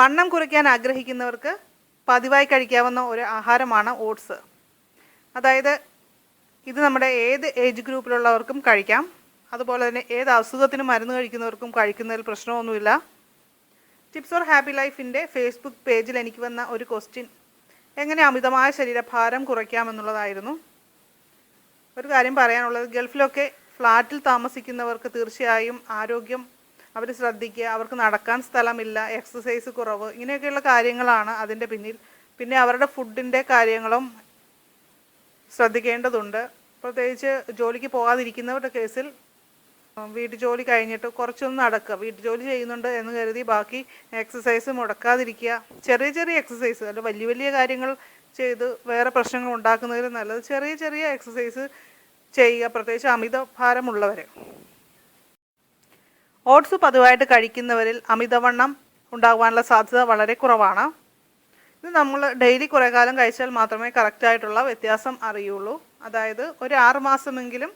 വണ്ണം കുറയ്ക്കാൻ ആഗ്രഹിക്കുന്നവർക്ക് പതിവായി കഴിക്കാവുന്ന ഒരു ആഹാരമാണ് ഓട്സ്. അതായത് ഇത് നമ്മുടെ ഏത് ഏജ് ഗ്രൂപ്പിലുള്ളവർക്കും കഴിക്കാം. അതുപോലെ തന്നെ ഏത് അസുഖത്തിനും മരുന്ന് കഴിക്കുന്നവർക്കും കഴിക്കുന്നതിൽ പ്രശ്നമൊന്നുമില്ല. ടിപ്സ് ഫോർ ഹാപ്പി ലൈഫിന്റെ ഫേസ്ബുക്ക് പേജിൽ എനിക്ക് വന്ന ഒരു ക്വസ്റ്റ്യൻ എങ്ങനെ അമിതമായ ശരീരഭാരം കുറയ്ക്കാമെന്നുള്ളതായിരുന്നു. ഒരു കാര്യം പറയാനുള്ളത് ഗൾഫിലൊക്കെ ഫ്ലാറ്റിൽ താമസിക്കുന്നവർക്ക് തീർച്ചയായും ആരോഗ്യം അവർ ശ്രദ്ധിക്കുക അവർക്ക് നടക്കാൻ സ്ഥലമില്ല എക്സസൈസ് കുറവ് ഇങ്ങനെയൊക്കെയുള്ള കാര്യങ്ങളാണ് അതിന്റെ പിന്നിൽ. പിന്നെ അവരുടെ ഫുഡിന്റെ കാര്യങ്ങളും ശ്രദ്ധിക്കേണ്ടതുണ്ട്. പ്രത്യേകിച്ച് ജോലിക്ക് പോകാതിരിക്കുന്നവരുടെ കേസിൽ വീട്ടു ജോലി കഴിഞ്ഞിട്ട് കുറച്ചൊന്ന് നടക്കുക. വീട്ടു ജോലി ചെയ്യുന്നുണ്ട് എന്ന് കരുതി ബാക്കി എക്സസൈസ് മുടക്കാതിരിക്കുക. ചെറിയ ചെറിയ എക്സസൈസ് അല്ല വലിയ വലിയ കാര്യങ്ങൾ ചെയ്ത് വേറെ പ്രശ്നങ്ങൾ ഉണ്ടാക്കുന്നതിൽ നല്ലത് ചെറിയ ചെറിയ എക്സസൈസ് ചെയ്യുക. പ്രത്യേകിച്ച് അമിത ഭാരമുള്ളവർ ഓട്സ് പതിവായിട്ട് കഴിക്കുന്നവരിൽ അമിതവണ്ണം ഉണ്ടാകുവാനുള്ള സാധ്യത വളരെ കുറവാണ്. ഇത് നമ്മൾ ഡെയിലി കുറേ കാലം കഴിച്ചാൽ മാത്രമേ കറക്റ്റായിട്ടുള്ള വ്യത്യാസം അറിയുള്ളൂ. അതായത് ഒരു ആറ് മാസമെങ്കിലും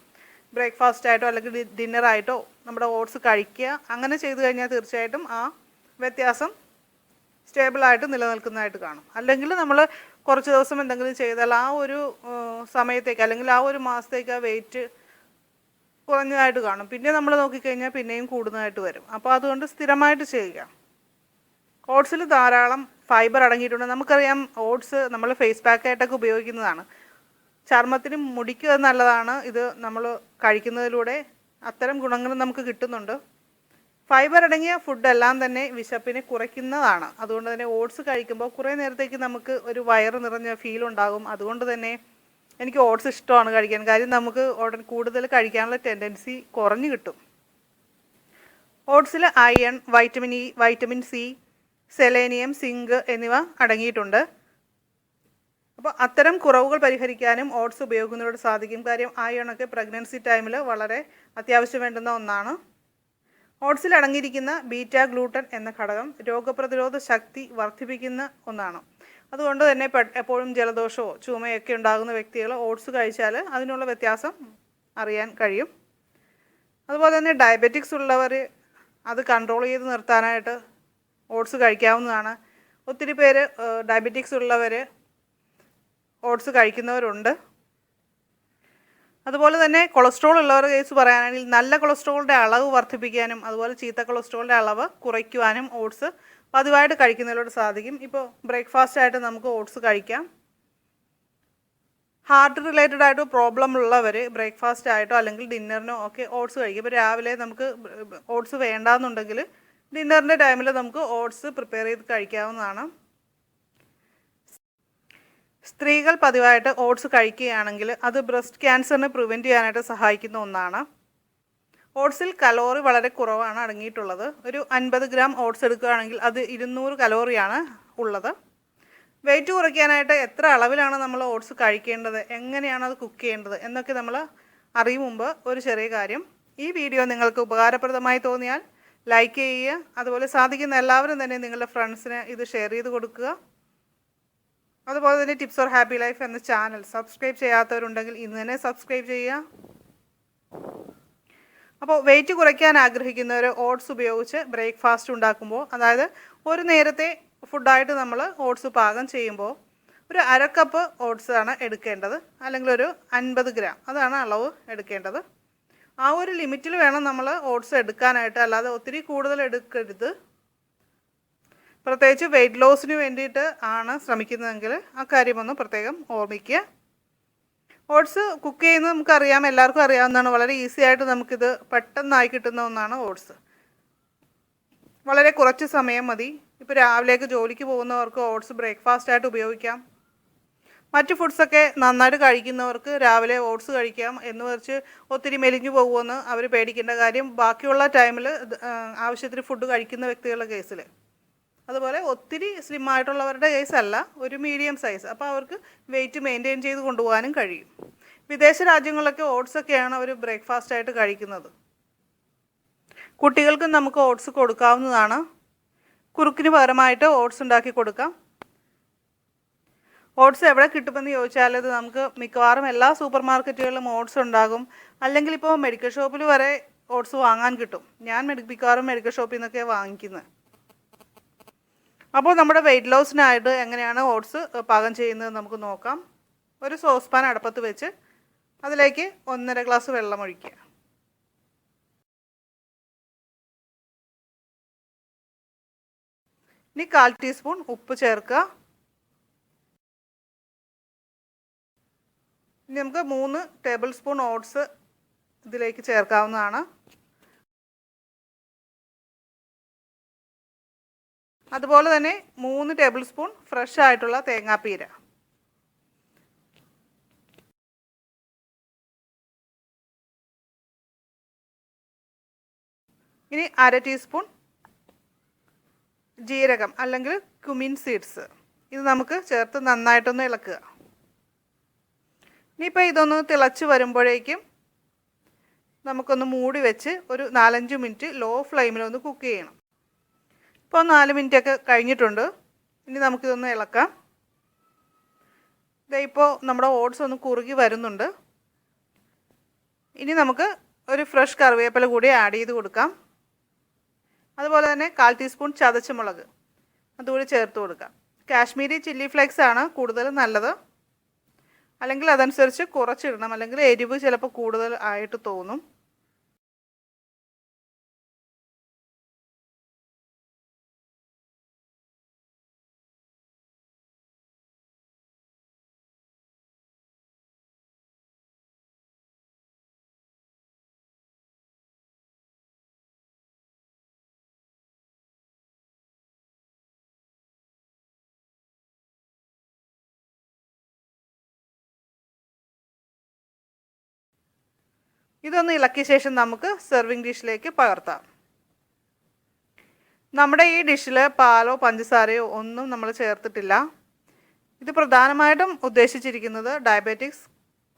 ബ്രേക്ക്ഫാസ്റ്റ് ആയിട്ടോ അല്ലെങ്കിൽ ഡിന്നറായിട്ടോ നമ്മുടെ ഓട്സ് കഴിക്കുക. അങ്ങനെ ചെയ്തു കഴിഞ്ഞാൽ തീർച്ചയായിട്ടും ആ വ്യത്യാസം സ്റ്റേബിളായിട്ട് നിലനിൽക്കുന്നതായിട്ട് കാണും. അല്ലെങ്കിൽ നമ്മൾ കുറച്ച് ദിവസം എന്തെങ്കിലും ചെയ്താൽ ആ ഒരു സമയത്തേക്ക് അല്ലെങ്കിൽ ആ ഒരു മാസത്തേക്ക് ആ വെയിറ്റ് കുറഞ്ഞതായിട്ട് കാണും. പിന്നെ നമ്മൾ നോക്കിക്കഴിഞ്ഞാൽ പിന്നെയും കൂടുന്നതായിട്ട് വരും. അപ്പോൾ അതുകൊണ്ട് സ്ഥിരമായിട്ട് ചെയ്യുക. ഓട്സിൽ ധാരാളം ഫൈബർ അടങ്ങിയിട്ടുണ്ട്. നമുക്കറിയാം ഓട്സ് നമ്മൾ ഫേസ് പാക്കായിട്ടൊക്കെ ഉപയോഗിക്കുന്നതാണ്. ചർമ്മത്തിനും മുടിക്കും നല്ലതാണ്. ഇത് നമ്മൾ കഴിക്കുന്നതിലൂടെ അത്തരം ഗുണങ്ങൾ നമുക്ക് കിട്ടുന്നുണ്ട്. ഫൈബർ അടങ്ങിയ ഫുഡെല്ലാം തന്നെ വിശപ്പിനെ കുറയ്ക്കുന്നതാണ്. അതുകൊണ്ട് തന്നെ ഓട്സ് കഴിക്കുമ്പോൾ കുറേ നേരത്തേക്ക് നമുക്ക് ഒരു വയറ് നിറഞ്ഞ ഫീൽ ഉണ്ടാകും. അതുകൊണ്ട് തന്നെ എനിക്ക് ഓട്സ് ഇഷ്ടമാണ് കഴിക്കാൻ. കാര്യം നമുക്ക് ഉടൻ കൂടുതൽ കഴിക്കാനുള്ള ടെൻഡൻസി കുറഞ്ഞു കിട്ടും. ഓട്സിൽ iron vitamin E vitamin C selenium zinc എന്നിവ അടങ്ങിയിട്ടുണ്ട്. അപ്പോൾ അത്തരം കുറവുകൾ പരിഹരിക്കാനും ഓട്സ് ഉപയോഗിക്കുന്നതിലൂടെ സാധിക്കും. കാര്യം അയണൊക്കെ പ്രഗ്നൻസി ടൈമിൽ വളരെ അത്യാവശ്യം വേണ്ടുന്ന ഒന്നാണ്. ഓട്സിൽ അടങ്ങിയിരിക്കുന്ന ബീറ്റ ഗ്ലൂട്ടൻ എന്ന ഘടകം രോഗപ്രതിരോധ ശക്തി വർദ്ധിപ്പിക്കുന്ന ഒന്നാണ്. അതുകൊണ്ട് തന്നെ എപ്പോഴും ജലദോഷമോ ചുമയൊക്കെ ഉണ്ടാകുന്ന വ്യക്തികൾ ഓട്സ് കഴിച്ചാൽ അതിനുള്ള വ്യത്യാസം അറിയാൻ കഴിയും. അതുപോലെ തന്നെ ഡയബറ്റിക്സ് ഉള്ളവർ അത് കൺട്രോൾ ചെയ്ത് നിർത്താനായിട്ട് ഓട്സ് കഴിക്കാവുന്നതാണ്. ഒത്തിരി പേര് ഡയബറ്റിക്സ് ഉള്ളവർ ഓട്സ് കഴിക്കുന്നവരുണ്ട്. അതുപോലെ തന്നെ കൊളസ്ട്രോൾ ഉള്ളവരുടെ കേസ് പറയാനാണെങ്കിൽ നല്ല കൊളസ്ട്രോളിന്റെ അളവ് വർദ്ധിപ്പിക്കാനും അതുപോലെ ചീത്ത കൊളസ്ട്രോളിന്റെ അളവ് കുറയ്ക്കുവാനും ഓട്സ് പതിവായിട്ട് കഴിക്കുന്നതിലൂടെ സാധിക്കും. ഇപ്പോൾ ബ്രേക്ക്ഫാസ്റ്റ് ആയിട്ട് നമുക്ക് ഓട്സ് കഴിക്കാം. ഹാർട്ട് റിലേറ്റഡ് ആയിട്ട് പ്രോബ്ലം ഉള്ളവർ ബ്രേക്ക്ഫാസ്റ്റ് ആയിട്ടോ അല്ലെങ്കിൽ ഡിന്നറിനോ ഒക്കെ ഓട്സ് കഴിക്കും. ഇപ്പോൾ രാവിലെ നമുക്ക് ഓട്സ് വേണ്ടാന്നുണ്ടെങ്കിൽ ഡിന്നറിന്റെ ടൈമിൽ നമുക്ക് ഓട്സ് പ്രിപ്പയർ ചെയ്ത് കഴിക്കാവുന്നതാണ്. സ്ത്രീകൾ പതിവായിട്ട് ഓട്സ് കഴിക്കുകയാണെങ്കിൽ അത് ബ്രസ്റ്റ് ക്യാൻസറിനെ പ്രിവെന്റ് ചെയ്യാനായിട്ട് സഹായിക്കുന്ന ഒന്നാണ്. ഓട്സിൽ കലോറി വളരെ കുറവാണ് അടങ്ങിയിട്ടുള്ളത്. ഒരു അൻപത് ഗ്രാം ഓട്സ് എടുക്കുകയാണെങ്കിൽ അത് ഇരുന്നൂറ് കലോറിയാണ് ഉള്ളത്. വെയിറ്റ് കുറയ്ക്കാനായിട്ട് എത്ര അളവിലാണ് നമ്മൾ ഓട്സ് കഴിക്കേണ്ടത്? എങ്ങനെയാണ് അത് കുക്ക് ചെയ്യേണ്ടത്? എന്നൊക്കെ നമ്മൾ അറിയും മുമ്പ് ഒരു ചെറിയ കാര്യം. ഈ വീഡിയോ നിങ്ങൾക്ക് ഉപകാരപ്രദമായി തോന്നിയാൽ ലൈക്ക് ചെയ്യുക. അതുപോലെ സാധിക്കുന്ന എല്ലാവരും തന്നെ നിങ്ങളുടെ ഫ്രണ്ട്സിന് ഇത് ഷെയർ ചെയ്ത് കൊടുക്കുക. അതുപോലെ തന്നെ ടിപ്സ് ഓർ ഹാപ്പി ലൈഫ് എന്ന ചാനൽ സബ്സ്ക്രൈബ് ചെയ്യാത്തവരുണ്ടെങ്കിൽ ഇന്ന് തന്നെ സബ്സ്ക്രൈബ് ചെയ്യുക. അപ്പോൾ വെയിറ്റ് കുറയ്ക്കാൻ ആഗ്രഹിക്കുന്നവർ ഓട്സ് ഉപയോഗിച്ച് ബ്രേക്ക്ഫാസ്റ്റ് ഉണ്ടാക്കുമ്പോൾ അതായത് ഒരു നേരത്തെ ഫുഡായിട്ട് നമ്മൾ ഓട്സ് പാകം ചെയ്യുമ്പോൾ ഒരു അരക്കപ്പ് കപ്പ് ഓട്സ് ആണ് എടുക്കേണ്ടത്. അല്ലെങ്കിൽ ഒരു അൻപത് ഗ്രാം അതാണ് അളവ് എടുക്കേണ്ടത്. ആ ഒരു ലിമിറ്റിൽ വേണം നമ്മൾ ഓട്സ് എടുക്കാനായിട്ട്. അല്ലാതെ ഒത്തിരി കൂടുതൽ എടുക്കരുത്. പ്രത്യേകിച്ച് വെയിറ്റ് ലോസിന് വേണ്ടിയിട്ട് ആണ് ശ്രമിക്കുന്നതെങ്കിൽ ആ കാര്യമൊന്ന് പ്രത്യേകം ഓർമ്മിക്കുക. ഓട്സ് കുക്ക് ചെയ്യുന്നത് നമുക്കറിയാം എല്ലാവർക്കും അറിയാവുന്നതാണ്. വളരെ ഈസി ആയിട്ട് നമുക്കിത് പെട്ടെന്നായി കിട്ടുന്ന ഒന്നാണ് ഓട്സ്. വളരെ കുറച്ച് സമയം മതി. ഇപ്പോൾ രാവിലേക്ക് ജോലിക്ക് പോകുന്നവർക്ക് ഓട്സ് ബ്രേക്ക്ഫാസ്റ്റ് ആയിട്ട് ഉപയോഗിക്കാം. മറ്റ് ഫുഡ്സൊക്കെ നന്നായിട്ട് കഴിക്കുന്നവർക്ക് രാവിലെ ഓട്സ് കഴിക്കാം എന്ന് വെച്ച് ഒത്തിരി മെലിഞ്ഞു പോകുമെന്ന് അവർ പേടിക്കേണ്ട കാര്യം. ബാക്കിയുള്ള ടൈമിൽ ആവശ്യത്തിന് ഫുഡ് കഴിക്കുന്ന വ്യക്തികളുടെ കേസിൽ അതുപോലെ ഒത്തിരി സ്ലിം ആയിട്ടുള്ളവരുടെ കേസ് അല്ല ഒരു മീഡിയം സൈസ് അപ്പോൾ അവർക്ക് വെയിറ്റ് മെയിന്റെയിൻ ചെയ്ത് കൊണ്ടുപോകാനും കഴിയും. വിദേശ രാജ്യങ്ങളിലൊക്കെ ഓട്സ് ഒക്കെയാണ് അവർ ബ്രേക്ക്ഫാസ്റ്റ് ആയിട്ട് കഴിക്കുന്നത്. കുട്ടികൾക്കും നമുക്ക് ഓട്സ് കൊടുക്കാവുന്നതാണ്. കുറുക്കിന് പകരമായിട്ട് ഓട്സ് ഉണ്ടാക്കി കൊടുക്കാം. ഓട്സ് എവിടെ കിട്ടുമെന്ന് ചോദിച്ചാൽ ഇത് നമുക്ക് മിക്കവാറും എല്ലാ സൂപ്പർ മാർക്കറ്റുകളിലും ഓട്സ് ഉണ്ടാകും. അല്ലെങ്കിൽ ഇപ്പോൾ മെഡിക്കൽ ഷോപ്പിൽ വരെ ഓട്സ് വാങ്ങാൻ കിട്ടും. ഞാൻ മെഡി മിക്കവാറും മെഡിക്കൽ ഷോപ്പിൽ നിന്നൊക്കെ വാങ്ങിക്കുന്നത് അപ്പോൾ നമ്മുടെ വെയിറ്റ് ലോസിനായിട്ട് എങ്ങനെയാണ് ഓട്സ് പാകം ചെയ്യുന്നത് നമുക്ക് നോക്കാം. ഒരു സോസ് പാൻ അടുപ്പത്ത് വെച്ച് അതിലേക്ക് ഒന്നര ഗ്ലാസ് വെള്ളം ഒഴിക്കുക. ഇനി കാൽ ടീസ്പൂൺ ഉപ്പ് ചേർക്കുക. ഇനി നമുക്ക് മൂന്ന് ടേബിൾ സ്പൂൺ ഓട്സ് ഇതിലേക്ക് ചേർക്കാവുന്നതാണ്. അതുപോലെ തന്നെ മൂന്ന് ടേബിൾ സ്പൂൺ ഫ്രഷ് ആയിട്ടുള്ള തേങ്ങാപ്പീര. ഇനി അര ടീസ്പൂൺ ജീരകം അല്ലെങ്കിൽ കുമിൻ സീഡ്സ് ഇത് നമുക്ക് ചേർത്ത് നന്നായിട്ടൊന്ന് ഇളക്കുക. ഇനിയിപ്പോൾ ഇതൊന്ന് തിളച്ച് വരുമ്പോഴേക്കും നമുക്കൊന്ന് മൂടി വെച്ച് ഒരു നാലഞ്ച് മിനിറ്റ് ലോ ഫ്ലെയിമിലൊന്ന് കുക്ക് ചെയ്യണം. ഇപ്പോൾ നാല് മിനിറ്റ് ഒക്കെ കഴിഞ്ഞിട്ടുണ്ട്. ഇനി നമുക്കിതൊന്ന് ഇളക്കാം. ഇതേ ഇപ്പോൾ നമ്മുടെ ഓട്സ് ഒന്ന് കുറുകി വരുന്നുണ്ട്. ഇനി നമുക്ക് ഒരു ഫ്രഷ് കറിവേപ്പില കൂടി ആഡ് ചെയ്ത് കൊടുക്കാം. അതുപോലെ തന്നെ കാൽ ടീസ്പൂൺ ചതച്ച മുളക് അതുകൂടി ചേർത്ത് കൊടുക്കാം. കാശ്മീരി ചില്ലി ഫ്ലേക്സ് ആണ് കൂടുതൽ നല്ലത്. അല്ലെങ്കിൽ അതനുസരിച്ച് കുറച്ചിടണം. അല്ലെങ്കിൽ എരിവ് ചിലപ്പോൾ കൂടുതൽ ആയിട്ട് തോന്നും. ഇതൊന്ന് ഇളക്കിയ ശേഷം നമുക്ക് സെർവിങ് ഡിഷിലേക്ക് പകർത്താം. നമ്മുടെ ഈ ഡിഷിൽ പാലോ പഞ്ചസാരയോ ഒന്നും നമ്മൾ ചേർത്തിട്ടില്ല. ഇത് പ്രധാനമായിട്ടും ഉദ്ദേശിച്ചിരിക്കുന്നത് ഡയബറ്റിക്സ്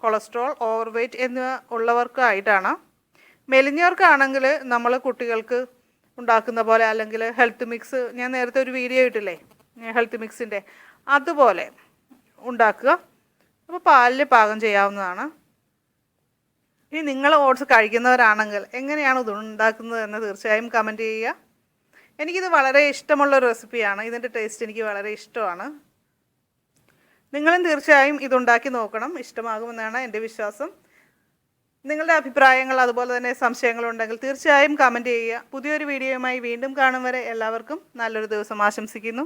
കൊളസ്ട്രോൾ ഓവർ വെയ്റ്റ് എന്നിവ ഉള്ളവർക്കായിട്ടാണ്. മെലിഞ്ഞവർക്കാണെങ്കിൽ നമ്മൾ കുട്ടികൾക്ക് ഉണ്ടാക്കുന്ന പോലെ അല്ലെങ്കിൽ ഹെൽത്ത് മിക്സ് ഞാൻ നേരത്തെ ഒരു വീഡിയോ ഇട്ടില്ലേ? ഹെൽത്ത് മിക്സിന്റെ അതുപോലെ ഉണ്ടാക്കുക. അപ്പോൾ പാലിൽ പാകം ചെയ്യാവുന്നതാണ്. ഇനി നിങ്ങൾ ഓട്സ് കഴിക്കുന്നവരാണെങ്കിൽ എങ്ങനെയാണ് ഇത് ഉണ്ടാക്കുന്നത് എന്ന് തീർച്ചയായും കമന്റ് ചെയ്യുക. എനിക്കിത് വളരെ ഇഷ്ടമുള്ള ഒരു റെസിപ്പിയാണ് ഇതിന്റെ ടേസ്റ്റ് എനിക്ക് വളരെ ഇഷ്ടമാണ്. നിങ്ങളും തീർച്ചയായും ഇതുണ്ടാക്കി നോക്കണം. ഇഷ്ടമാകുമെന്നാണ് എന്റെ വിശ്വാസം. നിങ്ങളുടെ അഭിപ്രായങ്ങൾ അതുപോലെ തന്നെ സംശയങ്ങളുണ്ടെങ്കിൽ തീർച്ചയായും കമന്റ് ചെയ്യുക. പുതിയൊരു വീഡിയോയുമായി വീണ്ടും കാണും വരെ എല്ലാവർക്കും നല്ലൊരു ദിവസം ആശംസിക്കുന്നു.